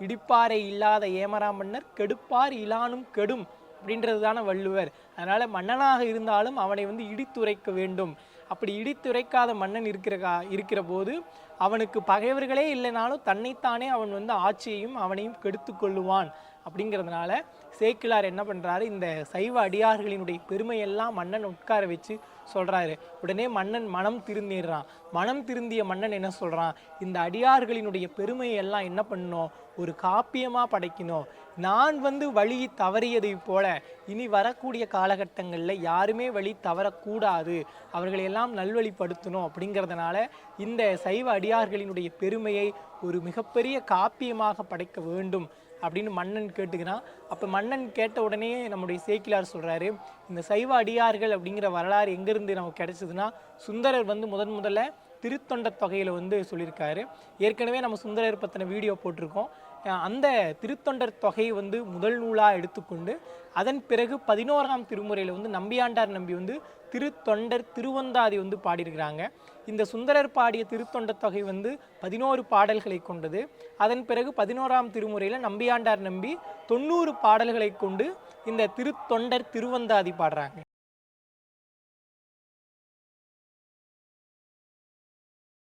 இடிப்பாறை இல்லாத ஏமரா மன்னர் கெடுப்பார் இலானும் கெடும். அப்படின்றது தானே வள்ளுவர். அதனால மன்னனாக இருந்தாலும் அவனை வந்து இடித்துரைக்க வேண்டும். அப்படி இடித்துரைக்காத மன்னன் இருக்கிற கா இருக்கிற போது அவனுக்கு பகைவர்களே இல்லைனாலும் தன்னைத்தானே அவன் வந்து ஆட்சியையும் அவனையும் கெடுத்து கொள்ளுவான். அப்படிங்கிறதுனால சேக்கிலார் என்ன பண்ணுறாரு இந்த சைவ அடியார்களினுடைய பெருமையெல்லாம் மன்னன் உட்கார வச்சு சொல்கிறாரு உடனே மன்னன் மனம் திருந்திடுறான். மனம் திருந்திய மன்னன் என்ன சொல்கிறான் இந்த அடியார்களினுடைய பெருமையெல்லாம் என்ன பண்ணணும் ஒரு காப்பியமாக படைக்கணும். நான் வந்து வழி தவறியதை போல இனி வரக்கூடிய காலகட்டங்களில் யாருமே வழி தவறக்கூடாது. அவர்களை எல்லாம் நல்வழிப்படுத்தணும் அப்படிங்கிறதுனால இந்த சைவ அடியார்களினுடைய பெருமையை ஒரு மிகப்பெரிய காப்பியமாக படைக்க வேண்டும் அப்படின்னு மன்னன் கேட்டுக்கிறான். அப்போ மன்னன் கேட்ட உடனே நம்முடைய சேக்கிலார் சொல்கிறாரு இந்த சைவ அடியார்கள் அப்படிங்கிற வரலாறு எங்கேருந்து நமக்கு கிடைச்சதுன்னா சுந்தரர் வந்து முதன் முதல்ல திருத்தொண்ட தொகையில் வந்து சொல்லியிருக்காரு. ஏற்கனவே நம்ம சுந்தரர் பற்றின வீடியோ போட்டிருக்கோம். அந்த திருத்தொண்டர் தொகையை வந்து முதல் நூலாக எடுத்துக்கொண்டு அதன் பிறகு பதினோராம் திருமுறையில் வந்து நம்பியாண்டார் நம்பி வந்து திருத்தொண்டர் திருவந்தாதி வந்து பாடியிருக்கிறாங்க. இந்த சுந்தரர் பாடிய திருத்தொண்டர் தொகை வந்து பதினோரு பாடல்களை கொண்டது. அதன் பிறகு பதினோராம் திருமுறையில் நம்பியாண்டார் நம்பி தொண்ணூறு பாடல்களை கொண்டு இந்த திருத்தொண்டர் திருவந்தாதி பாடுறாங்க.